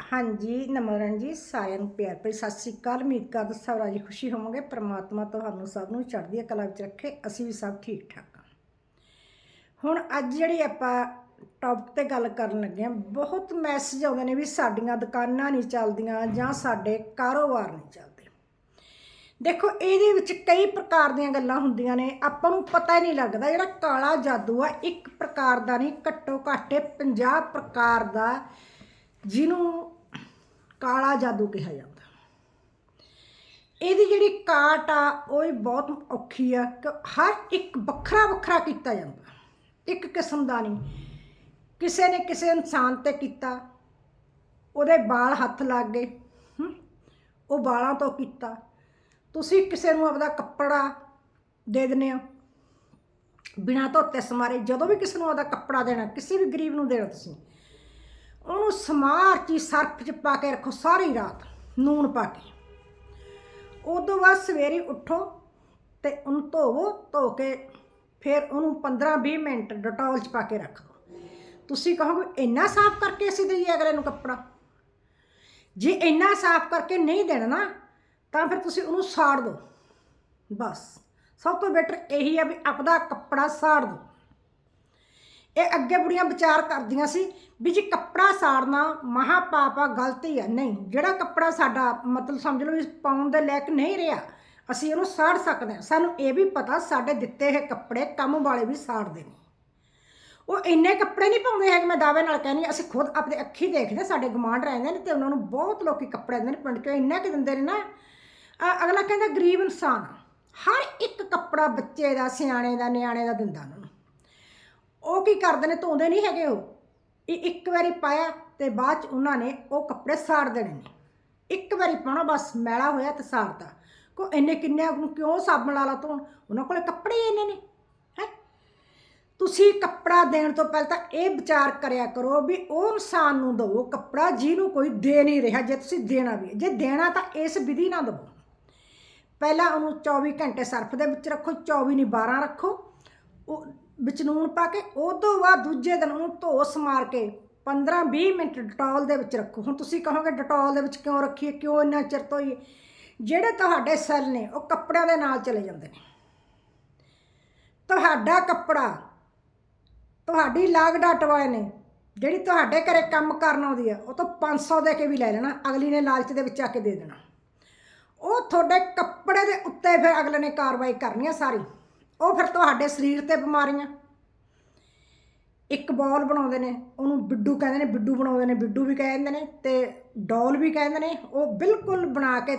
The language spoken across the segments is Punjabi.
ਹਾਂਜੀ ਨਮਰਨ ਜੀ, ਸਾਰਿਆਂ ਨੂੰ ਪਿਆਰ ਭਰੀ ਸਤਿ ਸ੍ਰੀ ਅਕਾਲ। ਉਮੀਦ ਕਰਦਾ ਸਭ ਰਾਜੀ ਖੁਸ਼ੀ ਹੋਵੋਗੇ। ਪ੍ਰਮਾਤਮਾ ਤੁਹਾਨੂੰ ਸਭ ਨੂੰ ਚੜ੍ਹਦੀ ਕਲਾ ਵਿੱਚ ਰੱਖੇ। ਅਸੀਂ ਵੀ ਸਭ ਠੀਕ ਠਾਕ ਹਾਂ। ਹੁਣ ਅੱਜ ਜਿਹੜੀ ਆਪਾਂ ਟੌਪਿਕ ਤੇ ਗੱਲ ਕਰਨ ਲੱਗੇ ਹਾਂ, ਬਹੁਤ ਮੈਸੇਜ ਆਉਂਦੇ ਨੇ ਵੀ ਸਾਡੀਆਂ ਦੁਕਾਨਾਂ ਨਹੀਂ ਚੱਲਦੀਆਂ ਜਾਂ ਸਾਡੇ ਕਾਰੋਬਾਰ ਨਹੀਂ ਚੱਲਦੇ। ਦੇਖੋ, ਇਹਦੇ ਵਿੱਚ ਕਈ ਪ੍ਰਕਾਰ ਦੀਆਂ ਗੱਲਾਂ ਹੁੰਦੀਆਂ ਨੇ। ਆਪਾਂ ਨੂੰ ਪਤਾ ਹੀ ਨਹੀਂ ਲੱਗਦਾ ਜਿਹੜਾ ਕਾਲਾ ਜਾਦੂ ਆ, ਇੱਕ ਪ੍ਰਕਾਰ ਦਾ ਨਹੀਂ, ਘੱਟੋ ਘੱਟ 50 ਪ੍ਰਕਾਰ ਦਾ ਜਿਹਨੂੰ ਕਾਲਾ ਜਾਦੂ ਕਿਹਾ ਜਾਂਦਾ। ਇਹਦੀ ਜਿਹੜੀ ਕਾਟ ਆ, ਉਹ ਵੀ ਬਹੁਤ ਔਖੀ ਆ ਕਿ ਹਰ ਇੱਕ ਵੱਖਰਾ ਵੱਖਰਾ ਕੀਤਾ ਜਾਂਦਾ। ਇੱਕ ਕਿਸਮ ਦਾ ਨਹੀਂ। ਕਿਸੇ ਨੇ ਕਿਸੇ ਇਨਸਾਨ ਤੇ ਕੀਤਾ। ਉਹਦੇ ਵਾਲ ਹੱਥ ਲੱਗ ਗਏ ਉਹ ਵਾਲਾਂ ਤੋਂ ਕੀਤਾ। ਤੁਸੀਂ ਕਿਸੇ ਨੂੰ ਆਪਦਾ ਕੱਪੜਾ ਦੇ ਦਿੰਦੇ ਹੋ। ਬਿਨਾਂ ਧੋਤੇ ਸਮਾਰੇ ਜਦੋਂ ਵੀ ਕਿਸੇ ਨੂੰ ਆਪਦਾ ਕੱਪੜਾ ਦੇਣਾ, ਕਿਸੇ ਵੀ ਗਰੀਬ ਨੂੰ ਦੇਣਾ ਤੁਸੀਂ। ਉਹਨੂੰ ਸਮਾਰ ਚ ਸਰਫ ਚ ਪਾ ਕੇ ਰੱਖੋ ਸਾਰੀ ਰਾਤ, ਨੂਣ ਪਾ ਕੇ। ਉਦੋਂ ਬਾਅਦ ਸਵੇਰੇ ਉੱਠੋ ਤੇ ਉਹਨੂੰ ਧੋਵੋ, ਧੋ ਕੇ ਫਿਰ ਉਹਨੂੰ 15-20 ਮਿੰਟ ਡਟੋਲ ਚ ਪਾ ਕੇ ਰੱਖ ਦਿਓ ਤੁਸੀਂ ਕਹੋਗੇ, ਇੰਨਾ ਸਾਫ਼ ਕਰਕੇ ਅਸੀਂ ਦਈਏ ਅਗਲੇ ਨੂੰ ਕੱਪੜਾ? ਜੇ ਇੰਨਾ ਸਾਫ਼ ਕਰਕੇ ਨਹੀਂ ਦੇਣਾ ਨਾ, ਤਾਂ ਫਿਰ ਤੁਸੀਂ ਉਹਨੂੰ ਸਾੜ ਦਿਓ ਬਸ। ਸਭ ਤੋਂ ਬੈਟਰ ਇਹੀ ਆ ਵੀ ਆਪਦਾ ਕੱਪੜਾ ਸਾੜ ਦਿਓ ਇਹ ਅੱਗੇ ਬੁੜੀਆਂ ਵਿਚਾਰ ਕਰਦੀਆਂ ਸੀ ਵੀ ਜੀ ਕੱਪੜਾ ਸਾੜਨਾ ਮਹਾ ਪਾਪਾ ਗਲਤੀ ਆ। ਨਹੀਂ, ਜਿਹੜਾ ਕੱਪੜਾ ਸਾਡਾ ਮਤਲਬ ਸਮਝ ਲਓ ਵੀ ਪਾਉਣ ਦੇ ਲਾਇਕ ਨਹੀਂ ਰਿਹਾ, ਅਸੀਂ ਉਹਨੂੰ ਸਾੜ ਸਕਦੇ ਹਾਂ। ਸਾਨੂੰ ਇਹ ਵੀ ਪਤਾ ਸਾਡੇ ਦਿੱਤੇ ਹੋਏ ਕੱਪੜੇ ਕੰਮ ਵਾਲੇ ਵੀ ਸਾੜਦੇ ਨੇ। ਉਹ ਇੰਨੇ ਕੱਪੜੇ ਨਹੀਂ ਪਾਉਂਦੇ ਹੈਗੇ, ਮੈਂ ਦਾਅਵੇ ਨਾਲ ਕਹਿੰਦੀ ਅਸੀਂ ਖੁਦ ਆਪਣੇ ਅੱਖੀ ਦੇਖਦੇ, ਸਾਡੇ ਗਮਾਂਡ ਰਹਿੰਦੇ ਨੇ ਤੇ ਉਹਨਾਂ ਨੂੰ ਬਹੁਤ ਲੋਕੀ ਕੱਪੜੇ ਦਿੰਦੇ ਨੇ, ਪਿੰਡ ਚੋਂ ਇੰਨਾ ਕਿ ਦਿੰਦੇ ਨੇ ਨਾ। ਅਗਲਾ ਕਹਿੰਦਾ ਗਰੀਬ ਇਨਸਾਨ, ਹਰ ਇੱਕ ਕੱਪੜਾ ਬੱਚੇ ਦਾ, ਸਿਆਣੇ ਦਾ, ਨਿਆਣੇ ਦਾ ਦਿੰਦਾ ਉਹਨਾਂ ਨੂੰ। ਉਹ ਕੀ ਕਰਦੇ ਨੇ? ਧੋਂਦੇ ਨਹੀਂ ਹੈਗੇ ਉਹ। ਇਹ ਇੱਕ ਵਾਰੀ ਪਾਇਆ ਤੇ ਬਾਅਦ ਚ ਉਹਨਾਂ ਨੇ ਉਹ ਕੱਪੜੇ ਸਾੜ ਦੇਣੇ ਨੇ। ਇੱਕ ਵਾਰੀ ਪਾਉਣਾ, ਬਸ ਮੈਲਾ ਹੋਇਆ ਤੇ ਸਾੜਤਾ। ਕੋ ਇੰਨੇ ਕਿੰਨੇ ਨੂੰ ਕਿਉਂ ਸਾਬਣ ਵਾਲਾ ਧੋਣ? ਉਹਨਾਂ ਕੋਲੇ ਕੱਪੜੇ ਹੀ ਇੰਨੇ ਨੇ, ਹੈ? ਤੁਸੀਂ ਕੱਪੜਾ ਦੇਣ ਤੋਂ ਪਹਿਲਾਂ ਤਾਂ ਇਹ ਵਿਚਾਰ ਕਰਿਆ ਕਰੋ ਵੀ ਉਹ ਇਨਸਾਨ ਨੂੰ ਦਿਓ ਕੱਪੜਾ ਜਿਹਨੂੰ ਕੋਈ ਦੇ ਨਹੀਂ ਰਿਹਾ, ਜੇ ਤੁਸੀਂ ਦੇਣਾ ਵੀ ਜੇ ਦੇਣਾ ਤਾਂ ਇਸ ਵਿਧੀ ਨਾਲ ਦਿਓ ਪਹਿਲਾਂ ਉਹਨੂੰ 24 ਘੰਟੇ ਸਰਫ ਦੇ ਵਿੱਚ ਰੱਖੋ 24 ਨਹੀਂ 12 ਰੱਖੋ। ਉਹ ਵਿੱਚ ਨੂਣ ਪਾ ਕੇ, ਉਹ ਤੋਂ ਬਾਅਦ ਦੂਜੇ ਦਿਨ ਉਹਨੂੰ ਧੋ ਸਮਾਰ ਕੇ 15-20 ਮਿੰਟ ਡਟੋਲ ਦੇ ਵਿੱਚ ਰੱਖੋ। ਹੁਣ ਤੁਸੀਂ ਕਹੋਗੇ ਡਟੋਲ ਦੇ ਵਿੱਚ ਕਿਉਂ ਰੱਖੀਏ, ਕਿਉਂ ਇੰਨਾ ਚਿਰ ਧੋਈਏ ਜਿਹੜੇ ਤੁਹਾਡੇ ਸੈੱਲ ਨੇ, ਉਹ ਕੱਪੜਿਆਂ ਦੇ ਨਾਲ ਚਲੇ ਜਾਂਦੇ ਨੇ। ਤੁਹਾਡਾ ਕੱਪੜਾ, ਤੁਹਾਡੀ ਲਾਗ ਡੱਟ ਵਾਲੇ ਨੇ, ਜਿਹੜੀ ਤੁਹਾਡੇ ਘਰੇ ਕੰਮ ਕਰਨ ਆਉਂਦੀ ਹੈ ਉਹ ਤੋਂ 500 ਦੇ ਕੇ ਵੀ ਲੈ ਲੈਣਾ, ਅਗਲੀ ਨੇ ਲਾਲਚ ਦੇ ਵਿੱਚ ਆ ਕੇ ਦੇ ਦੇਣਾ। ਉਹ ਤੁਹਾਡੇ ਕੱਪੜੇ ਦੇ ਉੱਤੇ ਫਿਰ ਅਗਲੇ ਨੇ ਕਾਰਵਾਈ ਕਰਨੀ ਆ ਸਾਰੀ। ਉਹ ਫਿਰ ਤੁਹਾਡੇ ਸਰੀਰ ਤੇ ਬਿਮਾਰੀਆਂ। ਇੱਕ ਬੋਲ ਬਣਾਉਂਦੇ ਨੇ, ਉਹਨੂੰ ਬਿੱਡੂ ਕਹਿੰਦੇ ਨੇ, ਬਿੱਡੂ ਬਣਾਉਂਦੇ ਨੇ, ਬਿੱਡੂ ਵੀ ਕਹਿੰਦੇ ਨੇ ਤੇ ਡੋਲ ਵੀ ਕਹਿੰਦੇ ਨੇ, ਉਹ ਬਿਲਕੁਲ ਬਣਾ ਕੇ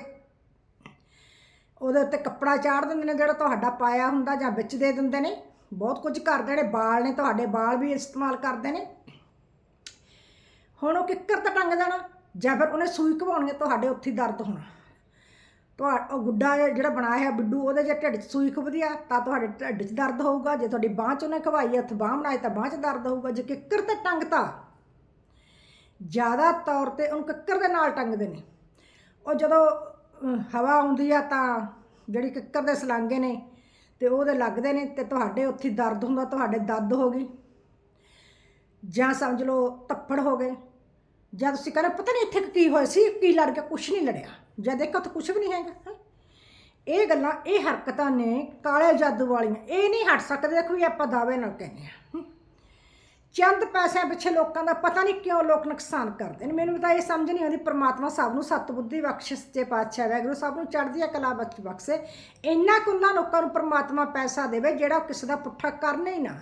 ਉਹਦੇ ਉੱਤੇ ਕੱਪੜਾ ਚਾੜ ਦਿੰਦੇ ਨੇ ਜਿਹੜਾ ਤੁਹਾਡਾ ਪਾਇਆ ਹੁੰਦਾ ਜਾਂ ਵਿੱਚ ਦੇ ਦਿੰਦੇ ਨੇ। ਬਹੁਤ ਕੁਝ ਕਰਦੇ ਨੇ, ਬਾਲ ਨੇ ਤੁਹਾਡੇ ਬਾਲ ਵੀ ਇਸਤੇਮਾਲ ਕਰਦੇ ਨੇ। ਹੁਣ ਉਹ ਕਿੱਕਰ ਤੇ ਟੰਗ ਜਾਣਾ, ਜਾਂ ਫਿਰ ਉਹਨੇ ਸੂਈ ਘਵਾਉਣੀ ਤੁਹਾਡੇ ਉੱਥੇ ਹੀ ਦਰਦ ਹੋਣਾ। ਤੁਹਾ ਉਹ ਗੁੱਡਾ ਜਿਹੜਾ ਬਣਾਇਆ ਹੈ ਬਿੱਡੂ, ਉਹਦੇ ਜੇ ਢਿੱਡ 'ਚ ਸੂਈ ਖੁੱਭਦੀ ਆ, ਤਾਂ ਤੁਹਾਡੇ ਢਿੱਡ 'ਚ ਦਰਦ ਹੋਊਗਾ। ਜੇ ਤੁਹਾਡੀ ਬਾਂਹ 'ਚ ਉਹਨੇ ਖਵਾਈ ਹੈ ਉੱਥੇ ਬਾਂਹ ਬਣਾਈ, ਤਾਂ ਬਾਂਹ 'ਚ ਦਰਦ ਹੋਊਗਾ। ਜੇ ਕਿੱਕਰ ਤੇ ਟੰਗਤਾ ਜ਼ਿਆਦਾ ਤੌਰ ਤੇ ਉਹਨੂੰ ਕਿੱਕਰ ਦੇ ਨਾਲ ਟੰਗਦੇ ਨੇ। ਉਹ ਜਦੋਂ ਹਵਾ ਆਉਂਦੀ ਆ, ਤਾਂ ਜਿਹੜੀ ਕਿੱਕਰ ਦੇ ਸਲਾਂਗੇ ਨੇ, ਤੇ ਉਹਦੇ ਲੱਗਦੇ ਨੇ, ਤੇ ਤੁਹਾਡੇ ਉੱਥੇ ਦਰਦ ਹੁੰਦਾ, ਤੁਹਾਡੇ ਦੱਦ ਹੋ ਗਈ। ਜਾਂ ਸਮਝ ਲਓ, ਤੱਪੜ ਹੋ ਗਏ। ਜਾਂ ਤੁਸੀਂ ਕਹਿੰਦੇ, ਪਤਾ ਨਹੀਂ ਇੱਥੇ ਕੀ ਹੋਇਆ ਸੀ, ਕੀ ਲੜ ਗਿਆ, ਕੁਛ ਨਹੀਂ ਲੜਿਆ। ਜਦ ਦੇਖੋ ਤਾਂ ਕੁਛ ਵੀ ਨਹੀਂ ਹੈਗਾ ਹੈਂ। ਇਹ ਗੱਲਾਂ ਇਹ ਹਰਕਤਾਂ ਨੇ ਕਾਲੇ ਜਾਦੂ ਵਾਲੀਆਂ ਇਹ ਨਹੀਂ ਹਟ ਸਕਦੇ ਦੇਖੋ ਵੀ ਆਪਾਂ ਦਾਅਵੇ ਨਾਲ ਕਹਿੰਦੇ ਹਾਂ ਹਮ। ਚੰਦ ਪੈਸਿਆਂ ਪਿੱਛੇ ਲੋਕਾਂ ਦਾ ਪਤਾ ਨਹੀਂ ਕਿਉਂ ਲੋਕ ਨੁਕਸਾਨ ਕਰਦੇ ਨੇ ਮੈਨੂੰ ਤਾਂ ਇਹ ਸਮਝ ਨਹੀਂ ਆਉਂਦੀ ਪ੍ਰਮਾਤਮਾ ਸਭ ਨੂੰ ਸਤ ਬੁੱਧੀ ਬਖਸ਼ੇ ਸੱਚੇ ਪਾਤਸ਼ਾਹ ਵੈਗੁਰੂ ਸਭ ਨੂੰ ਚੜ੍ਹਦੀ ਕਲਾ ਬਖਸ਼ ਬਖਸ਼ੇ ਇੰਨਾ ਕੁ ਲੋਕਾਂ ਨੂੰ ਪ੍ਰਮਾਤਮਾ ਪੈਸਾ ਦੇਵੇ ਜਿਹੜਾ ਉਹ ਕਿਸੇ ਦਾ ਪੁੱਠਾ ਕਰਨਾ ਹੀ ਨਾ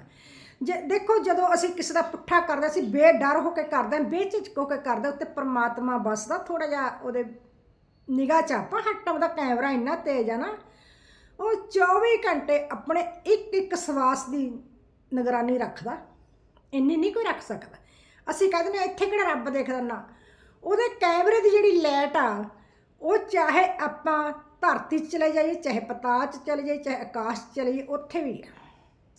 ਜੇ ਦੇਖੋ ਜਦੋਂ ਅਸੀਂ ਕਿਸੇ ਦਾ ਪੁੱਠਾ ਕਰਦੇ ਅਸੀਂ ਬੇਡਰ ਹੋ ਕੇ ਕਰਦੇ ਹਾਂ ਬੇਝਿਜਕ ਹੋ ਕੇ ਕਰਦੇ ਹਾਂ, ਉੱਤੇ ਪ੍ਰਮਾਤਮਾ ਬਸਦਾ ਥੋੜਾ ਜਿਹਾ ਉਹਦੇ ਨਿਗਾਹ ਚ ਆਪਾਂ ਹੱਟ ਉਹਦਾ ਕੈਮਰਾ ਇੰਨਾ ਤੇਜ਼ ਆ ਨਾ, ਉਹ 24 ਘੰਟੇ ਆਪਣੇ ਇੱਕ ਇੱਕ ਸਵਾਸ ਦੀ ਨਿਗਰਾਨੀ ਰੱਖਦਾ, ਇੰਨੀ ਨਹੀਂ ਕੋਈ ਰੱਖ ਸਕਦਾ। ਅਸੀਂ ਕਹਿੰਦੇ ਨੇ ਇੱਥੇ ਕਿਹੜਾ ਰੱਬ ਦੇਖਦਾ ਨਾ, ਉਹਦੇ ਕੈਮਰੇ ਦੀ ਜਿਹੜੀ ਲਾਈਟ ਆ, ਉਹ ਚਾਹੇ ਆਪਾਂ ਧਰਤੀ 'ਚ ਚਲੇ ਜਾਈਏ, ਚਾਹੇ ਪਤਾਲ 'ਚ ਚਲੇ ਜਾਈਏ, ਚਾਹੇ ਆਕਾਸ਼ 'ਚ ਚਲੇ ਜਾਈਏ, ਉੱਥੇ ਵੀ ਆ।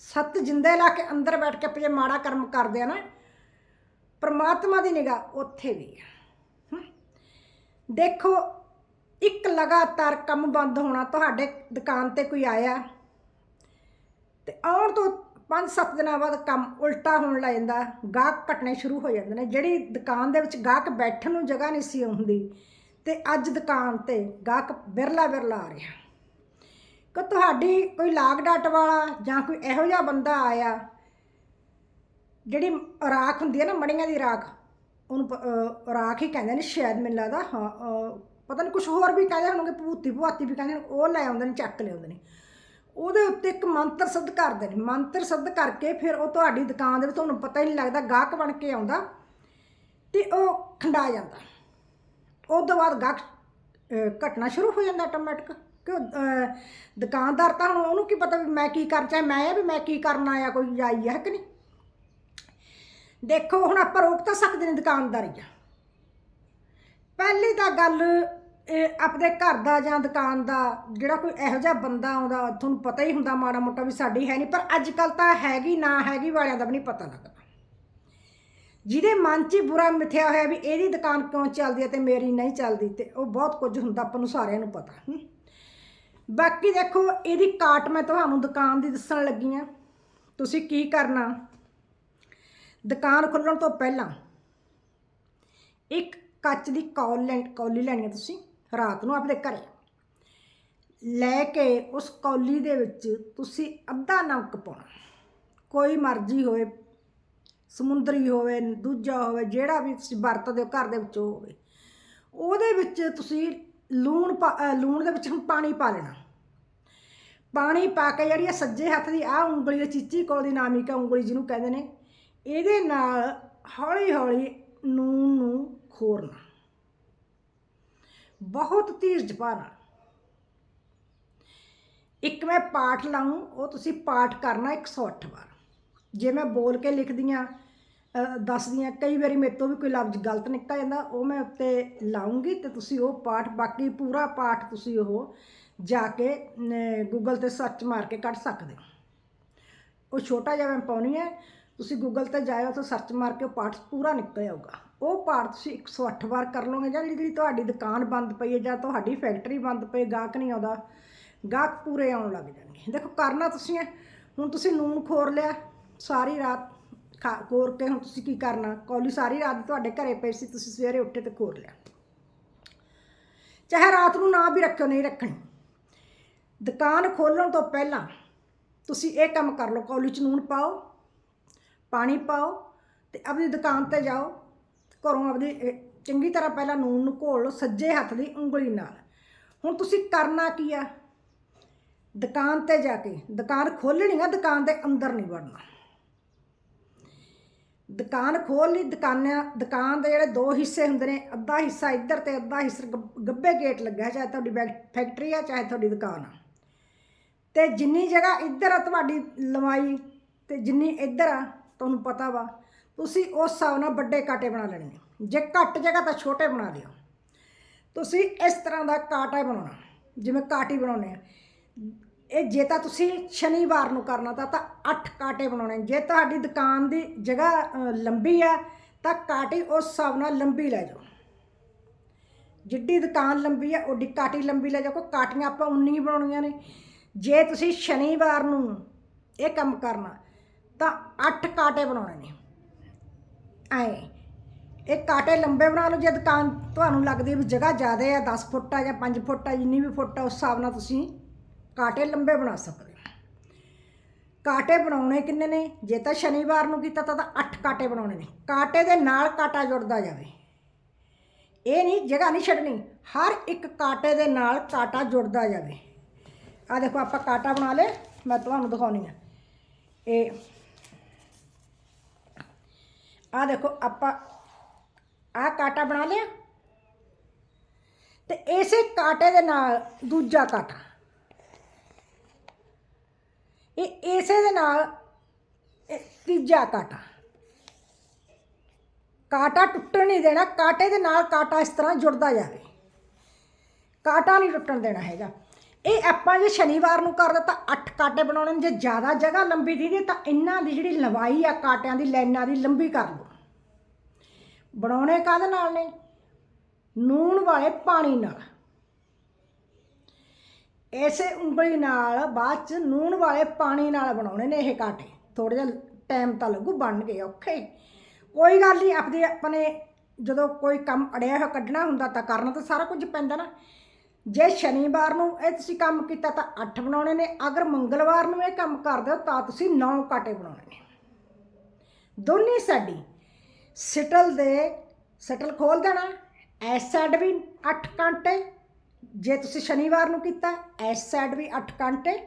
ਸੱਤ ਜਿੰਦੇ ਲਾ ਕੇ ਅੰਦਰ ਬੈਠ ਕੇ ਆਪਣੇ ਮਾੜਾ ਕਰਮ ਕਰਦੇ ਆ ਨਾ, ਪਰਮਾਤਮਾ ਦੀ ਨਿਗਾਹ ਉੱਥੇ ਵੀ ਆ। ਦੇਖੋ ਇੱਕ ਲਗਾਤਾਰ ਕੰਮ ਬੰਦ ਹੋਣਾ ਤੁਹਾਡੇ ਦੁਕਾਨ ਤੇ ਕੋਈ ਆਇਆ? ਤੇ ਆਉਣ ਤੋਂ 5-7 ਦਿਨਾਂ ਬਾਅਦ ਕੰਮ ਉਲਟਾ ਹੋਣ ਲੱਗ ਜਾਂਦਾ, ਗਾਹਕ ਘਟਣੇ ਸ਼ੁਰੂ ਹੋ ਜਾਂਦੇ ਨੇ। ਜਿਹੜੀ ਦੁਕਾਨ ਦੇ ਵਿੱਚ ਗਾਹਕ ਬੈਠਣ ਨੂੰ ਜਗ੍ਹਾ ਨਹੀਂ ਸੀ ਹੁੰਦੀ, ਤੇ ਅੱਜ ਦੁਕਾਨ ਤੇ ਗਾਹਕ ਵਿਰਲਾ ਵਿਰਲਾ ਆ ਰਿਹਾ। ਕਿ ਤੁਹਾਡੀ ਕੋਈ ਲਾਗ ਡਾਟ ਵਾਲਾ ਜਾਂ ਕੋਈ ਇਹੋ ਜਿਹਾ ਬੰਦਾ ਆਇਆ, ਜਿਹੜੀ ਰਾਖ ਹੁੰਦੀ ਹੈ ਨਾ, ਮੜੀਆਂ ਦੀ ਰਾਖ, ਉਹਨੂੰ ਪ- ਰਾਖ ਹੀ ਕਹਿੰਦੇ ਨੇ ਸ਼ਾਇਦ ਮੈਨੂੰ ਲੱਗਦਾ, ਹਾਂ ਪਤਾ ਨਹੀਂ ਕੁਝ ਹੋਰ ਵੀ ਕਹਿੰਦੇ ਹੋਣਗੇ ਭੂਤੀ ਭੂਆਤੀ ਵੀ ਕਹਿੰਦੇ ਉਹ ਲੈ ਆਉਂਦੇ ਨੇ ਚੱਕ ਲਿਆਉਂਦੇ ਨੇ। ਉਹਦੇ ਉੱਤੇ ਇੱਕ ਮੰਤਰ ਸਿੱਧ ਕਰਦੇ ਨੇ। ਮੰਤਰ ਸਿੱਧ ਕਰਕੇ ਫਿਰ ਉਹ ਤੁਹਾਡੀ ਦੁਕਾਨ ਦੇ ਵਿੱਚ ਤੁਹਾਨੂੰ ਪਤਾ ਹੀ ਨਹੀਂ ਲੱਗਦਾ ਗਾਹਕ ਬਣ ਕੇ ਆਉਂਦਾ ਤੇ ਉਹ ਖੰਡਾ ਜਾਂਦਾ। ਉਹ ਤੋਂ ਬਾਅਦ ਗਾਹਕ ਅਹ, ਘਟਣਾ ਸ਼ੁਰੂ ਹੋ ਜਾਂਦਾ ਆਟੋਮੈਟਿਕ ਕਿ ਉਹ, ਦੁਕਾਨਦਾਰ ਤਾਂ ਹੁਣ ਉਹਨੂੰ ਕੀ ਪਤਾ ਵੀ ਮੈਂ ਕੀ ਕਰ ਚਾਹੇ ਮੈਂ ਆ ਵੀ ਮੈਂ ਕੀ ਕਰਨ ਆਇਆ ਕੋਈ ਆਈ ਹੈ ਕਿ ਨਹੀਂ? ਦੇਖੋ ਹੁਣ ਆਪਾਂ ਰੋਕ ਤਾਂ ਸਕਦੇ ਨੇ ਦੁਕਾਨਦਾਰੀ ਆ। ਪਹਿਲੀ ਤਾਂ ਗੱਲ ਇਹ ਆਪਣੇ ਘਰ ਦਾ ਜਾਂ ਦੁਕਾਨ ਦਾ ਜਿਹੜਾ ਕੋਈ ਇਹੋ ਜਿਹਾ ਬੰਦਾ ਆਉਂਦਾ, ਤੁਹਾਨੂੰ ਪਤਾ ਹੀ ਹੁੰਦਾ ਮਾੜਾ ਮੋਟਾ ਵੀ ਸਾਡੀ ਹੈ ਨਹੀਂ, ਪਰ ਅੱਜ ਕੱਲ ਤਾਂ ਹੈਗੀ ਨਾ ਹੈਗੀ ਵਾਲਿਆਂ ਦਾ ਵੀ ਨਹੀਂ ਪਤਾ ਲੱਗਦਾ। ਜਿਹਦੇ ਮਨ 'ਚ ਹੀ ਬੁਰਾ ਮਿਥਿਆ ਹੋਇਆ ਵੀ ਇਹਦੀ ਦੁਕਾਨ ਕਿਉਂ ਚੱਲਦੀ ਹੈ ਤੇ ਮੇਰੀ ਨਹੀਂ ਚੱਲਦੀ, ਤੇ ਉਹ ਬਹੁਤ ਕੁਝ ਹੁੰਦਾ ਆਪਾਂ ਨੂੰ ਸਾਰਿਆਂ ਨੂੰ ਪਤਾ। ਬਾਕੀ ਦੇਖੋ, ਇਹਦੀ ਕਾਟ ਮੈਂ ਤੁਹਾਨੂੰ ਦੁਕਾਨ ਦੀ ਦੱਸਣ ਲੱਗੀ ਆ ਤੁਸੀਂ ਕੀ ਕਰਨਾ? ਦੁਕਾਨ ਖੁੱਲਣ ਤੋਂ ਪਹਿਲਾਂ ਇੱਕ ਕੱਚ ਦੀ ਕੌਲ ਲੈ ਕੌਲੀ ਲੈਣੀ ਹੈ ਤੁਸੀਂ। ਰਾਤ ਨੂੰ ਆਪਣੇ ਘਰੇ ਲੈ ਕੇ ਉਸ ਕੌਲੀ ਦੇ ਵਿੱਚ ਤੁਸੀਂ ਅੱਧਾ ਨਮਕ ਪਾਉਣਾ। ਕੋਈ ਮਰਜ਼ੀ ਹੋਵੇ, ਸਮੁੰਦਰੀ ਹੋਵੇ, ਦੂਜਾ ਹੋਵੇ, ਜਿਹੜਾ ਵੀ ਤੁਸੀਂ ਵਰਤਦੇ ਹੋ ਘਰ ਦੇ ਵਿੱਚ ਹੋਵੇ। ਉਹਦੇ ਵਿੱਚ ਤੁਸੀਂ ਲੂਣ ਪਾ- ਲੂਣ ਦੇ ਵਿੱਚ ਹੁਣ ਪਾਣੀ ਪਾ ਲੈਣਾ। ਪਾਣੀ ਪਾ ਕੇ ਜਿਹੜੀ ਇਹ ਸੱਜੇ ਹੱਥ ਦੀ ਆਹ ਉਂਗਲੀ ਦੇ ਚੀਚੀ ਕੋਲ ਦੀ ਨਾਮਿਕਾ ਉਂਗਲੀ ਜਿਹਨੂੰ ਕਹਿੰਦੇ ਨੇ, ਇਹਦੇ ਨਾਲ ਹੌਲੀ ਹੌਲੀ ਨੂਨ ਨੂੰ ਖੋਰਨਾ। ਬਹੁਤ ਧੀਰਜ ਭਾਣਾ ਇੱਕ ਮੈਂ ਪਾਠ ਲਾਉਂ ਉਹ ਤੁਸੀਂ ਪਾਠ ਕਰਨਾ 108 ਵਾਰ। ਜੇ ਮੈਂ ਬੋਲ ਕੇ ਲਿਖਦੀ ਲਿਖਦੀਆਂ ਦੱਸਦੀ ਦੱਸਦੀਆਂ, ਕਈ ਵਾਰੀ ਮੇਰੇ ਤੋਂ ਵੀ ਕੋਈ ਲਫ਼ਜ਼ ਗਲਤ ਨਿਕਲ ਜਾਂਦਾ, ਉਹ ਮੈਂ ਉੱਤੇ ਲਾਉਂਗੀ ਤੇ ਤੁਸੀਂ ਉਹ ਪਾਠ, ਬਾਕੀ ਪੂਰਾ ਪਾਠ ਤੁਸੀਂ ਉਹ ਜਾ ਕੇ ਗੂਗਲ ਤੇ ਸਰਚ ਮਾਰ ਕੇ ਕੱਢ ਸਕਦੇ ਹੋ। ਉਹ ਛੋਟਾ ਜਿਹਾ ਮੈਂ ਪਾਉਣੀ ਹੈ, ਤੁਸੀਂ ਗੂਗਲ ਤੇ ਜਾਇਓ ਤਾਂ ਸਰਚ ਮਾਰ ਕੇ ਉਹ ਪਾਠ ਪੂਰਾ ਨਿਕਲ ਆਊਗਾ। ਉਹ ਪਾਠ ਤੁਸੀਂ 108 ਵਾਰ ਕਰ ਲਓਗੇ ਜਾਂ ਜਿਹੜੀ ਤੁਹਾਡੀ ਦੁਕਾਨ ਬੰਦ ਪਈ ਹੈ ਜਾਂ ਤੁਹਾਡੀ ਫੈਕਟਰੀ ਬੰਦ ਪਈ ਗਾਹਕ ਨਹੀਂ ਆਉਂਦਾ, ਗਾਹਕ ਪੂਰੇ ਆਉਣ ਲੱਗ ਜਾਣਗੇ। ਦੇਖੋ, ਕਰਨਾ ਤੁਸੀਂ ਹੈ, ਹੁਣ ਤੁਸੀਂ ਨੂਨ ਖੋਰ ਲਿਆ, ਸਾਰੀ ਰਾਤ ਖਾ ਖੋਰ ਕੇ ਹੁਣ ਤੁਸੀਂ ਕੀ ਕਰਨਾ? ਕੌਲੀ ਸਾਰੀ ਰਾਤ ਤੁਹਾਡੇ ਘਰੇ ਪਈ ਸੀ, ਤੁਸੀਂ ਸਵੇਰੇ ਉੱਠੇ ਤੇ ਖੋਰ ਲਿਆ। ਚਾਹੇ ਰਾਤ ਨੂੰ ਨਾ ਵੀ ਰੱਖਿਓ, ਨਹੀਂ ਰੱਖਣੀ। ਦੁਕਾਨ ਖੋਲਣ ਤੋਂ ਪਹਿਲਾਂ ਤੁਸੀਂ ਇਹ ਕੰਮ ਕਰ ਲਓ, ਕੌਲੀ ਚ ਨੂਨ ਪਾਓ, ਪਾਣੀ ਪਾਓ ਤੇ ਆਪਣੀ ਦੁਕਾਨ ਤੇ ਜਾਓ। ਘਰੋਂ ਆਪਣੀ ਇਹ, ਚੰਗੀ ਤਰ੍ਹਾਂ ਪਹਿਲਾਂ ਨੂਨ ਨੂੰ ਘੋਲ ਲਓ ਸੱਜੇ ਹੱਥ ਦੀ ਉਂਗਲੀ ਨਾਲ। ਹੁਣ ਤੁਸੀਂ ਕਰਨਾ ਕੀ ਆ? ਦੁਕਾਨ ਤੇ ਜਾ ਕੇ ਦੁਕਾਨ ਖੋਲਣੀ ਆ ਦੁਕਾਨ ਦੇ ਅੰਦਰ ਨਹੀਂ ਵੜਨਾ। ਦੁਕਾਨ ਖੋਲ ਲਈ ਦੁਕਾਨਾਂ ਦੁਕਾਨ ਦੇ ਜਿਹੜੇ ਦੋ ਹਿੱਸੇ ਹੁੰਦੇ ਨੇ ਅੱਧਾ ਹਿੱਸਾ ਇੱਧਰ ਤੇ ਅੱਧਾ ਹਿੱਸਾ ਗੱਬ- ਗੱਬੇ ਗੇਟ ਲੱਗਾ ਚਾਹੇ ਤੁਹਾਡੀ ਬੈਕ- ਫੈਕਟਰੀ ਆ ਚਾਹੇ ਤੁਹਾਡੀ ਦੁਕਾਨ ਆ। ਤੇ ਜਿੰਨੀ ਜਗ੍ਹਾ ਇੱਧਰ ਆ ਤੁਹਾਡੀ ਲੰਬਾਈ ਤੇ ਜਿੰਨੀ ਇੱਧਰ ਆ ਤੁਹਾਨੂੰ ਪਤਾ ਵਾ ਤੁਸੀਂ ਉਸ ਹਿਸਾਬ ਨਾਲ ਵੱਡੇ ਕਾਟੇ ਬਣਾ ਲੈਣੇ ਨੇ ਜੇ ਘੱਟ ਜਗ੍ਹਾ ਤਾਂ ਛੋਟੇ ਬਣਾ ਲਿਓ। ਤੁਸੀਂ ਇਸ ਤਰ੍ਹਾਂ ਦਾ ਕਾਟਾ ਬਣਾਉਣਾ, ਜਿਵੇਂ ਕਾਟੀ ਬਣਾਉਨੇ ਆ। ਇਹ ਜੇ ਤਾਂ ਤੁਸੀਂ ਸ਼ਨੀਵਾਰ ਨੂੰ ਕਰਨਾ, ਤਾਂ ਤਾਂ 8 ਕਾਟੇ ਬਣਾਉਣੇ। ਜੇ ਤੁਹਾਡੀ ਦੁਕਾਨ ਦੀ ਜਗ੍ਹਾ ਲੰਬੀ ਆ, ਤਾਂ ਕਾਟੀ ਉਸ ਹਿਸਾਬ ਨਾਲ ਲੰਬੀ ਲੈ ਜਾਓ। ਜਿੱਡੀ ਦੁਕਾਨ ਲੰਬੀ ਆ, ਓਡੀ ਕਾਟੀ ਲੰਬੀ ਲੈ ਜਾਓ। ਕੋ ਕਾਟੀਆਂ ਆਪਾਂ ਉਨੀ ਹੀ ਬਣਾਉਣੀਆਂ ਨੇ। ਜੇ ਤੁਸੀਂ ਸ਼ਨੀਵਾਰ ਨੂੰ ਇਹ ਕੰਮ ਕਰਨਾ, ਤਾਂ 8 ਕਾਟੇ ਬਣਾਉਣੇ ਨੇ। ਐ ਇਹ ਕਾਟੇ ਲੰਬੇ ਬਣਾ ਲਓ ਜੇ ਦੁਕਾਨ ਤੁਹਾਨੂੰ ਲੱਗਦੀ ਵੀ ਜਗ੍ਹਾ ਜ਼ਿਆਦਾ ਹੈ 10 ਫੁੱਟ ਆ ਜਾਂ 5 ਫੁੱਟ ਆ, ਜਿੰਨੀ ਵੀ ਫੁੱਟ ਆ, ਉਸ ਹਿਸਾਬ ਨਾਲ ਤੁਸੀਂ ਕਾਟੇ ਲੰਬੇ ਬਣਾ ਸਕਦੇ ਹੋ। ਕਾਟੇ ਬਣਾਉਣੇ ਕਿੰਨੇ ਨੇ? ਜੇ ਤਾਂ ਸ਼ਨੀਵਾਰ ਨੂੰ ਕੀਤਾ ਤਾਂ ਤਾਂ 8 ਕਾਟੇ ਬਣਾਉਣੇ ਨੇ। ਕਾਟੇ ਦੇ ਨਾਲ ਕਾਟਾ ਜੁੜਦਾ ਜਾਵੇ। ਇਹ ਨਹੀਂ, ਜਗ੍ਹਾ ਨਹੀਂ ਛੱਡਣੀ। ਹਰ ਇੱਕ ਕਾਟੇ ਦੇ ਨਾਲ ਕਾਟਾ ਜੁੜਦਾ ਜਾਵੇ। ਆ ਦੇਖੋ, ਆਪਾਂ ਕਾਟਾ ਬਣਾ ਲਏ, ਮੈਂ ਤੁਹਾਨੂੰ ਦਿਖਾਉਣੀ ਆ। ਇਹ ਆ ਦੇਖੋ ਆਪਾਂ ਆ ਕਾਟਾ ਬਣਾ ਲਿਆ ਤੇ ਇਸੇ ਕਾਟੇ ਦੇ ਨਾਲ ਦੂਜਾ ਕਾਟਾ ਇਹ ਇਸੇ ਦੇ ਨਾਲ ਇਹ ਤੀਜਾ ਕਾਟਾ ਕਾਟਾ ਟੁੱਟਣ ਨਹੀਂ ਦੇਣਾ ਕਾਟੇ ਦੇ ਨਾਲ ਕਾਟਾ ਇਸ ਤਰ੍ਹਾਂ ਜੁੜਦਾ ਜਾਵੇ ਕਾਟਾ ਨਹੀਂ ਟੁੱਟਣ ਦੇਣਾ ਹੈਗਾ ਇਹ ਆਪਾਂ ਜੇ ਸ਼ਨੀਵਾਰ ਨੂੰ ਕਰਦੇ ਤਾਂ 8 ਕਾਟੇ ਬਣਾਉਣੇ ਨੇ, ਜੇ ਜ਼ਿਆਦਾ ਜਗ੍ਹਾ ਲੰਬੀ ਦੀ ਤਾਂ ਇਹਨਾਂ ਦੀ ਜਿਹੜੀ ਲੰਬਾਈ ਆ ਕਾਟਿਆਂ ਦੀ, ਲਾਈਨਾਂ ਦੀ ਲੰਬੀ ਕਰ ਲਓ। ਬਣਾਉਣੇ ਕਾਹਦੇ ਨਾਲ ਨੇ? ਨੂਣ ਵਾਲੇ ਪਾਣੀ ਨਾਲ। ਇਸੇ ਉਂਗਲੀ ਨਾਲ ਬਾਅਦ ਚ ਨੂਣ ਵਾਲੇ ਪਾਣੀ ਨਾਲ ਬਣਾਉਣੇ ਨੇ ਇਹ ਕਾਟੇ। ਥੋੜਾ ਜਿਹਾ ਟਾਈਮ ਤਾਂ ਲੱਗੂ, ਬਣ ਗਏ ਔਖੇ। ਕੋਈ ਗੱਲ ਨਹੀਂ ਆਪਣੇ ਆਪਣੇ ਜਦੋਂ ਕੋਈ ਕੰਮ ਅੜਿਆ ਹੋਇਆ ਕੱਢਣਾ ਹੁੰਦਾ ਤਾਂ ਕਰਨਾ ਤਾਂ ਸਾਰਾ ਕੁਝ ਪੈਂਦਾ ਨਾ। ਜੇ ਸ਼ਨੀਵਾਰ ਨੂੰ ਇਹ ਤੁਸੀਂ ਕੰਮ ਕੀਤਾ ਤਾਂ 8 ਬਣਾਉਣੇ ਨੇ, ਅਗਰ ਮੰਗਲਵਾਰ ਨੂੰ ਇਹ ਕੰਮ ਕਰਦੇ ਹੋ ਤਾਂ ਤੁਸੀਂ 9 ਕਾਟੇ ਬਣਾਉਣੇ ਨੇ। ਦੋਨੇ ਸਾਡੀ ਸਟਲ ਦੇ, ਸਟਲ ਖੋਲ ਦੇਣਾ ਐਸ ਸਾਈਡ ਵੀ 8 ਘੰਟੇ ਜੇ ਤੁਸੀਂ ਸ਼ਨੀਵਾਰ ਨੂੰ ਕੀਤਾ ਐਸ ਸਾਈਡ ਵੀ 8 ਘੰਟੇ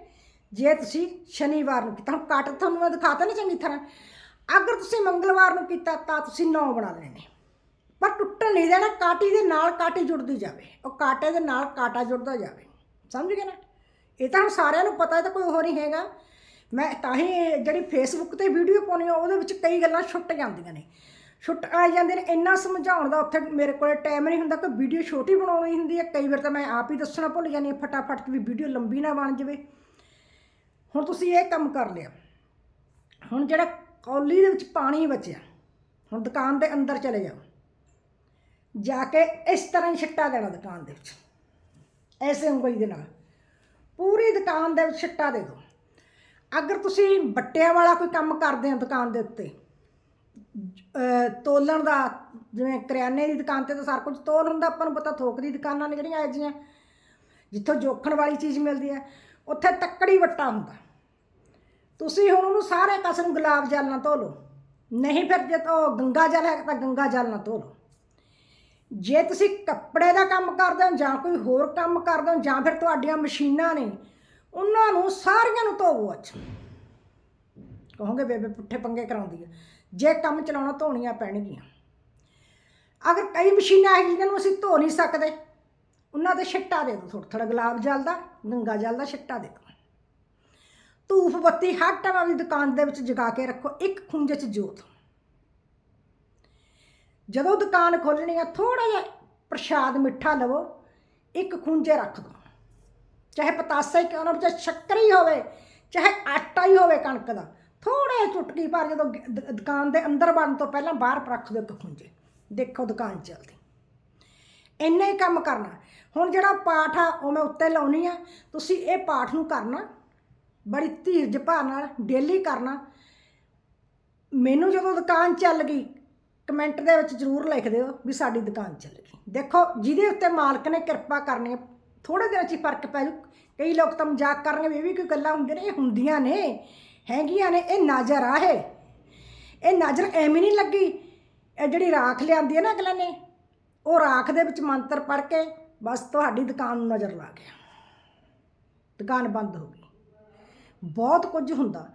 ਜੇ ਤੁਸੀਂ ਸ਼ਨੀਵਾਰ ਨੂੰ ਕੀਤਾ। ਹੁਣ ਕੱਟ ਤੁਹਾਨੂੰ ਮੈਂ ਦਿਖਾਤਾ ਨਾ ਚੰਗੀ ਤਰ੍ਹਾਂ। ਅਗਰ ਤੁਸੀਂ ਮੰਗਲਵਾਰ ਨੂੰ ਕੀਤਾ ਤਾਂ ਤੁਸੀਂ 9 ਬਣਾ ਲੈਣੇ ਪਰ ਟੁੱਟਣ ਨਹੀਂ ਦੇਣਾ, ਕਾਟੀ ਦੇ ਨਾਲ ਕਾਟੀ ਜੁੜਦੀ ਜਾਵੇ। ਉਹ ਕਾਟੇ ਦੇ ਨਾਲ ਕਾਟਾ ਜੁੜਦਾ ਜਾਵੇ। ਸਮਝ ਗਏ ਨਾ? ਇਹ ਤਾਂ ਹੁਣ ਸਾਰਿਆਂ ਨੂੰ ਪਤਾ ਤਾਂ ਕੋਈ ਹੋਰ ਨਹੀਂ ਹੈਗਾ। ਮੈਂ ਤਾਂ ਹੀ ਜਿਹੜੀ ਫੇਸਬੁੱਕ ਤੇ ਵੀਡੀਓ ਪਾਉਣੀ ਆ ਉਹਦੇ ਵਿੱਚ ਕਈ ਗੱਲਾਂ ਛੁੱਟ ਜਾਂਦੀਆਂ ਨੇ। ਛੁੱਟ ਆ ਜਾਂਦੇ ਨੇ, ਇੰਨਾ ਸਮਝਾਉਣ ਦਾ ਉੱਥੇ ਮੇਰੇ ਕੋਲੇ ਟਾਈਮ ਨਹੀਂ ਹੁੰਦਾ ਕਿ ਵੀਡੀਓ ਛੋਟੀ ਬਣਾਉਣੀ ਹੁੰਦੀ ਹੈ। ਕਈ ਵਾਰ ਤਾਂ ਮੈਂ ਆਪ ਹੀ ਦੱਸਣਾ ਭੁੱਲ ਜਾਂਦੀ ਹਾਂ ਫਟਾਫਟ ਵੀ ਵੀਡੀਓ ਲੰਬੀ ਨਾ ਬਣ ਜਾਵੇ। ਹੁਣ ਤੁਸੀਂ ਇਹ ਕੰਮ ਕਰ ਲਿਆ। ਹੁਣ ਜਿਹੜਾ ਕੌਲੀ ਦੇ ਵਿੱਚ ਪਾਣੀ ਬਚਿਆ, ਹੁਣ ਦੁਕਾਨ ਦੇ ਅੰਦਰ ਚਲੇ ਜਾਓ। ਜਾ ਕੇ ਇਸ ਤਰ੍ਹਾਂ ਹੀ ਛਿੱਟਾ ਦੇਣਾ ਦੁਕਾਨ ਦੇ ਵਿੱਚ। ਐਸੇ ਉਂਗਲੀ ਦੇ ਨਾਲ। ਪੂਰੀ ਦੁਕਾਨ ਦੇ ਵਿੱਚ ਛਿੱਟਾ ਦੇ ਦਿਓ। ਅਗਰ ਤੁਸੀਂ ਬੱਟਿਆਂ ਵਾਲਾ ਕੋਈ ਕੰਮ ਕਰਦੇ ਹੋ ਦੁਕਾਨ ਦੇ ਉੱਤੇ ਤੋਲਣ ਦਾ, ਜਿਵੇਂ ਕਰਿਆਨੇ ਦੀ ਦੁਕਾਨ ਤੇ ਤਾਂ ਸਾਰਾ ਕੁਝ ਤੋਲ ਹੁੰਦਾ, ਆਪਾਂ ਨੂੰ ਪਤਾ ਥੋਕ ਦੀ ਦੁਕਾਨਾਂ ਨੇ ਜਿਹੜੀਆਂ ਇਹ ਜਿੱਥੋਂ ਜੋਖਣ ਵਾਲੀ ਚੀਜ਼ ਮਿਲਦੀ ਹੈ, ਉੱਥੇ ਤੱਕੜੀ ਵੱਟਾ ਹੁੰਦਾ। ਤੁਸੀਂ ਹੁਣ ਉਹਨੂੰ ਸਾਰੇ ਪਾਸੇ ਨੂੰ ਗੁਲਾਬ ਜਲ ਨਾਲ ਧੋ ਲਓ। ਨਹੀਂ ਫਿਰ ਜੇ ਤਾਂ ਉਹ ਗੰਗਾ ਜਲ ਹੈ ਤਾਂ ਗੰਗਾ ਜਲ ਨਾਲ ਧੋ ਲਓ। ਜੇ ਤੁਸੀਂ ਕੱਪੜੇ ਦਾ ਕੰਮ ਕਰਦੇ ਹੋ ਜਾਂ ਕੋਈ ਹੋਰ ਕੰਮ ਕਰਦੇ ਹੋ ਜਾਂ ਫਿਰ ਤੁਹਾਡੀਆਂ ਮਸ਼ੀਨਾਂ ਨੇ, ਉਹਨਾਂ ਨੂੰ ਸਾਰੀਆਂ ਨੂੰ ਧੋਵੋ ਅੱਜ। ਕਹੋਗੇ ਬੇਬੇ ਪੁੱਠੇ ਪੰਗੇ ਕਰਾਉਂਦੀ ਹੈ ਜੇ ਕੰਮ ਚਲਾਉਣਾ ਧੋਣੀਆਂ ਪੈਣਗੀਆਂ। ਅਗਰ ਕਈ ਮਸ਼ੀਨਾਂ ਹੈ ਜਿਹਨਾਂ ਨੂੰ ਅਸੀਂ ਧੋ ਨਹੀਂ ਸਕਦੇ, ਉਹਨਾਂ ਤੇ ਛਿੱਟਾ ਦੇ ਦਿਓ ਥੋੜਾ ਥੋੜਾ ਗੁਲਾਬ ਜਲ ਦਾ, ਗੰਗਾ ਜਲ ਦਾ ਛਿੱਟਾ ਦੇ ਦਿਓ। ਧੂਫ ਬੱਤੀ ਹਰ ਟਾਈਮ ਆਪਣੀ ਦੁਕਾਨ ਦੇ ਵਿੱਚ ਜਗਾ ਕੇ ਰੱਖੋ, ਇੱਕ ਖੁੰਝੇ 'ਚ ਜੋਤ। ਜਦੋਂ ਦੁਕਾਨ ਖੋਲਣੀ ਆ ਥੋੜਾ ਜਿਹਾ ਪ੍ਰਸ਼ਾਦ ਮਿੱਠਾ ਲਵੋ, ਇੱਕ ਖੁੰਝੇ ਰੱਖ ਦਿਓ ਚਾਹੇ ਪਤਾਸਾ ਹੀ ਕਿਉਂ ਨਾ ਚਾਹੇ ਸ਼ੱਕਰ ਹੀ ਹੋਵੇ, ਚਾਹੇ ਆਟਾ ਹੀ ਹੋਵੇ ਕਣਕ ਦਾ ਥੋੜਾ ਜਿਹਾ ਚੁਟਕੀ ਭਰ ਜਦੋਂ ਦੁਕਾਨ ਦੇ ਅੰਦਰ ਵੜਨ ਤੋਂ ਪਹਿਲਾਂ ਬਾਹਰ ਰੱਖ ਦਿਓ ਇੱਕ ਖੁੰਝੇ। ਦੇਖੋ ਦੁਕਾਨ ਚੱਲਦੀ। ਇੰਨਾ ਹੀ ਕੰਮ ਕਰਨਾ। ਹੁਣ ਜਿਹੜਾ ਪਾਠ ਆ, ਉਹ ਮੈਂ ਉੱਤੇ ਲਾਉਣੀ ਆ। ਤੁਸੀਂ ਇਹ ਪਾਠ ਨੂੰ ਕਰਨਾ, ਬੜੀ ਧੀਰਜ ਭਾਵ ਨਾਲ ਡੇਲੀ ਕਰਨਾ। ਮੈਨੂੰ ਜਦੋਂ ਦੁਕਾਨ ਚੱਲ ਗਈ ਕਮੈਂਟ ਦੇ ਵਿੱਚ ਜ਼ਰੂਰ ਲਿਖ ਦਿਓ ਵੀ ਸਾਡੀ ਦੁਕਾਨ ਚੱਲ ਗਈ। ਦੇਖੋ, ਜਿਹਦੇ ਉੱਤੇ ਮਾਲਕ ਨੇ ਕਿਰਪਾ ਕਰਨੀ ਹੈ ਥੋੜੇ ਦਿਨਾਂ 'ਚ ਹੀ ਫ਼ਰਕ ਪੈ ਜੂ। ਕਈ ਲੋਕ ਤਾਂ ਮਜ਼ਾਕ ਕਰਨਗੇ ਵੀ ਇਹ ਵੀ ਕੋਈ ਗੱਲਾਂ ਹੁੰਦੀਆਂ ਨੇ, ਇਹ ਹੁੰਦੀਆਂ ਨੇ, ਹੈਗੀਆਂ ਨੇ, ਇਹ ਨਜ਼ਰ ਆ ਇਹ। ਇਹ ਨਜ਼ਰ ਐਵੇਂ ਨਹੀਂ ਲੱਗੀ। ਇਹ ਜਿਹੜੀ ਰਾਖ ਲਿਆਂਦੀ ਹੈ ਨਾ ਅਗਲੇ ਨੇ, ਉਹ ਰਾਖ ਦੇ ਵਿੱਚ ਮੰਤਰ ਪੜ੍ਹ ਕੇ ਬਸ ਤੁਹਾਡੀ ਦੁਕਾਨ ਨੂੰ ਨਜ਼ਰ ਲਾ ਗਿਆ। ਦੁਕਾਨ ਬੰਦ ਹੋ ਗਈ। ਬਹੁਤ ਕੁਝ ਹੁੰਦਾ।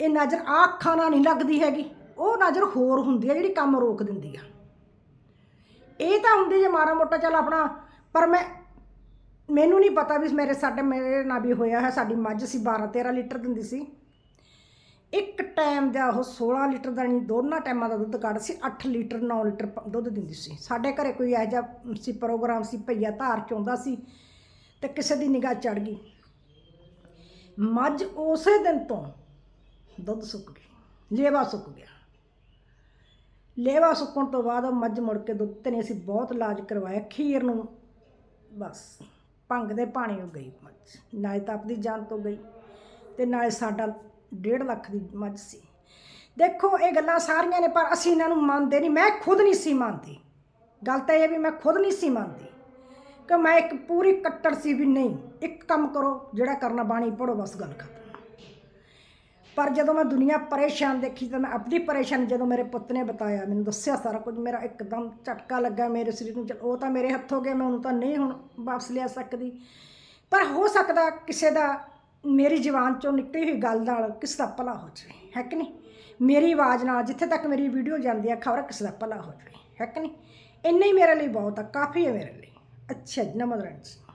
ਇਹ ਨਜ਼ਰ ਆਹ ਅੱਖਾਂ ਨਾਲ ਨਹੀਂ ਲੱਗਦੀ ਹੈਗੀ। ਉਹ ਨਜ਼ਰ ਹੋਰ ਹੁੰਦੀ ਆ ਜਿਹੜੀ ਕੰਮ ਰੋਕ ਦਿੰਦੀ ਆ। ਇਹ ਤਾਂ ਹੁੰਦੀ ਜੇ ਮਾੜਾ ਮੋਟਾ ਚੱਲ ਆਪਣਾ, ਪਰ ਮੈਂ, ਮੈਨੂੰ ਨਹੀਂ ਪਤਾ ਵੀ ਮੇਰੇ ਸਾਡੇ, ਮੇਰੇ ਨਾਲ ਵੀ ਹੋਇਆ ਹੈ, ਸਾਡੀ ਮੱਝ ਸੀ 12 13 ਲੀਟਰ ਦਿੰਦੀ ਸੀ। ਇੱਕ ਟਾਈਮ ਦਾ ਉਹ 16 ਲੀਟਰ ਦਾ ਨਹੀਂ, ਦੋਨਾਂ ਟਾਈਮਾਂ ਦਾ ਦੁੱਧ ਕੱਢ ਸੀ 8 ਲੀਟਰ 9 ਲੀਟਰ ਦੁੱਧ ਦਿੰਦੀ ਸੀ। ਸਾਡੇ ਘਰੇ ਕੋਈ ਇਹੋ ਜਿਹਾ ਸੀ ਪ੍ਰੋਗਰਾਮ ਸੀ, ਭਈਆ ਧਾਰ ਚੋਂਦਾ ਸੀ ਤੇ ਕਿਸੇ ਦੀ ਨਿਗਾਹ ਚੜ ਗਈ। ਮੱਝ ਉਸੇ ਦਿਨ ਤੋਂ ਦੁੱਧ ਸੁੱਕ ਗਈ, ਲੇਵਾ ਸੁੱਕ ਗਿਆ। ਲੇਵਾ ਸੁੱਕਣ ਤੋਂ ਬਾਅਦ ਉਹ ਮੱਝ ਮੁੜ ਕੇ ਦੁੱਧ ਤੇ ਨਹੀਂ, ਅਸੀਂ ਬਹੁਤ ਇਲਾਜ ਕਰਵਾਇਆ, ਖੀਰ ਨੂੰ। ਬਸ, ਭੰਗ ਦੇ ਪਾਣੀ ਹੋ ਗਈ ਮੱਝ। ਨਾਲੇ ਤਾਂ ਆਪਣੀ ਜਾਨ ਤੋਂ ਗਈ ਤੇ ਨਾਲੇ ਸਾਡਾ 1.5 ਲੱਖ ਦੀ ਮੱਝ ਸੀ। ਦੇਖੋ, ਇਹ ਗੱਲਾਂ ਸਾਰੀਆਂ ਨੇ, ਪਰ ਅਸੀਂ ਇਹਨਾਂ ਨੂੰ ਮੰਨਦੇ ਨਹੀਂ। ਮੈਂ ਖੁਦ ਨਹੀਂ ਸੀ ਮੰਨਦੀ। ਗੱਲ ਤਾਂ ਇਹ ਵੀ ਮੈਂ ਖੁਦ ਨਹੀਂ ਸੀ ਮੰਨਦੀ ਕਿ ਮੈਂ ਇੱਕ ਪੂਰੀ ਕੱਟੜ ਸੀ ਵੀ ਨਹੀਂ, ਇੱਕ ਕੰਮ ਕਰੋ, ਜਿਹੜਾ ਕਰਨਾ ਬਾਣੀ ਪੜੋ ਬਸ ਗੱਲ ਖਤਮ। ਪਰ ਜਦੋਂ ਮੈਂ ਦੁਨੀਆ ਪਰੇਸ਼ਾਨ ਦੇਖੀ, ਤਾਂ ਮੈਂ ਆਪਣੀ ਪਰੇਸ਼ਾਨੀ ਜਦੋਂ ਮੇਰੇ ਪੁੱਤ ਨੇ ਬਤਾਇਆ, ਮੈਨੂੰ ਦੱਸਿਆ ਸਾਰਾ ਕੁਝ, ਮੇਰਾ ਇੱਕਦਮ ਝਟਕਾ ਲੱਗਾ, ਮੇਰੇ ਸਰੀਰ ਨੂੰ ਚਲ, ਉਹ ਤਾਂ ਮੇਰੇ ਹੱਥੋਂ ਗਿਆ, ਮੈਂ ਉਹਨੂੰ ਤਾਂ ਨਹੀਂ ਹੁਣ ਵਾਪਸ ਲਿਆ ਸਕਦੀ। ਪਰ ਹੋ ਸਕਦਾ ਕਿਸੇ ਦਾ, ਮੇਰੀ ਜ਼ੁਬਾਨ ਚੋਂ ਨਿਕਲੀ ਹੋਈ ਗੱਲ ਨਾਲ ਕਿਸੇ ਦਾ ਭਲਾ ਹੋ ਜਾਵੇ, ਹੈ ਕਿ ਨਹੀਂ? ਮੇਰੀ ਆਵਾਜ਼ ਨਾਲ ਜਿੱਥੇ ਤੱਕ ਮੇਰੀ ਵੀਡੀਓ ਜਾਂਦੀ ਹੈ ਖਬਰ ਕਿਸੇ ਦਾ ਭਲਾ ਹੋ ਜਾਵੇ, ਹੈ ਕਿ ਨਹੀਂ? ਇੰਨਾ ਹੀ ਮੇਰੇ ਲਈ ਬਹੁਤ ਆ, ਕਾਫੀ ਹੈ ਮੇਰੇ ਲਈ। ਅੱਛਾ ਜੀ ਨਮਸਕਾਰ ਜੀ।